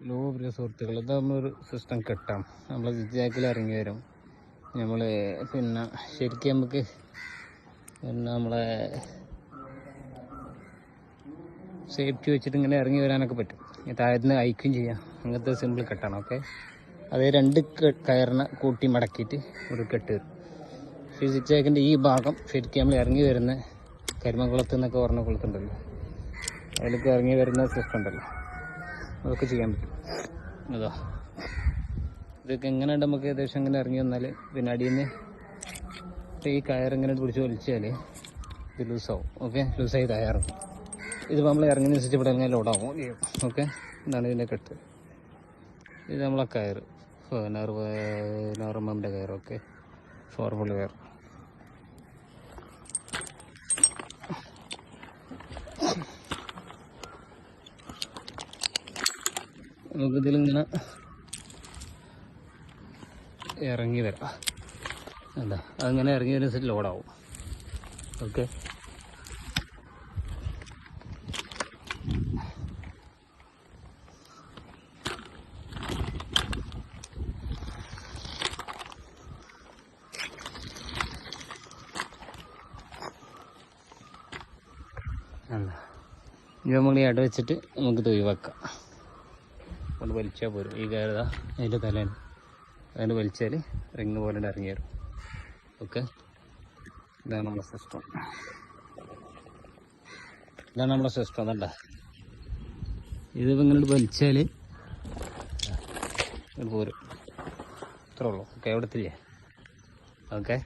Law പ്രിയ സുഹൃത്തുക്കൾ ഇത് നമ്മളൊരു സിസ്റ്റം കെട്ടാം. നമ്മൾ ജിജാക്കിൽ ഇറങ്ങി വരും. നമ്മൾ പിന്നെ ശരിക്കും നമുക്ക് പിന്നെ നമ്മളെ സേഫ്റ്റി വെച്ചിട്ട് ഇങ്ങനെ ഇറങ്ങി വരാനൊക്കെ പറ്റും. താഴ്ന്ന് അയക്കുകയും ചെയ്യാം. അങ്ങനത്തെ സിമ്പിൾ കെട്ടാണ് ഓക്കെ അത് രണ്ട് കയറിനെ കൂട്ടി മടക്കിയിട്ട് ഒരു കെട്ട് വരും ഈ ഭാഗം ശരിക്കും നമ്മൾ ഇറങ്ങി വരുന്ന കരിമംകുളത്ത് എന്നൊക്കെ പറഞ്ഞ കുളത്തുണ്ടല്ലോ. അതിലേക്ക് ഇറങ്ങി വരുന്ന സിസ്റ്റം ഉണ്ടല്ലോ. അതൊക്കെ ചെയ്യാൻ പറ്റും. അതോ. ഇതൊക്കെ എങ്ങനെയുണ്ട് നമുക്ക് ഏകദേശം ഇങ്ങനെ ഇറങ്ങി വന്നാൽ പിന്നെ അടിയിൽ നിന്ന് ഈ കയർ ഇങ്ങനെ പിടിച്ച് വലിച്ചാൽ ഇത് ലൂസാവും ഓക്കെ ലൂസായി കയറും ഇത് നമ്മൾ ഇറങ്ങുന്നതനുസരിച്ച് ഇവിടെ ഇറങ്ങിയാൽ ലോഡാവും ഓക്കെ ഇതാണ് ഇതിന്റെ കെട്ട്. ഇത് നമ്മളെ കയറ്. പതിനാറ് പതിനാറ് എമ്മിന്റെ കയറ്. ഓക്കെ ഫോർമുല കയർ നമുക്കിതിലിങ്ങനെ ഇറങ്ങി വരാം. എന്താ അതിങ്ങനെ ഇറങ്ങി വരുന്ന ലോഡാവും ഓക്കെ ഇനി നമ്മൾ ഈ ഇട വെച്ചിട്ട് നമുക്കിത് ഒഴിവാക്കാം. കൊണ്ട് വലിച്ചാൽ പോരും. ഈ കയറുക അതിന്റെ തലേന്ന്. അതിന് വലിച്ചാൽ റിങ് പോലെ ഇറങ്ങി വരും. ഓക്കെ ഇതാണ് നമ്മുടെ സിസ്റ്റം ഇതാണ് നമ്മുടെ സിസ്റ്റം അതണ്ട ഇത് ഇങ്ങനെ വലിച്ചാൽ പോരും. ഇത്രേ ഉള്ളൂ. ഓക്കെ എവിടെ എത്തില്ലേ ഓക്കെ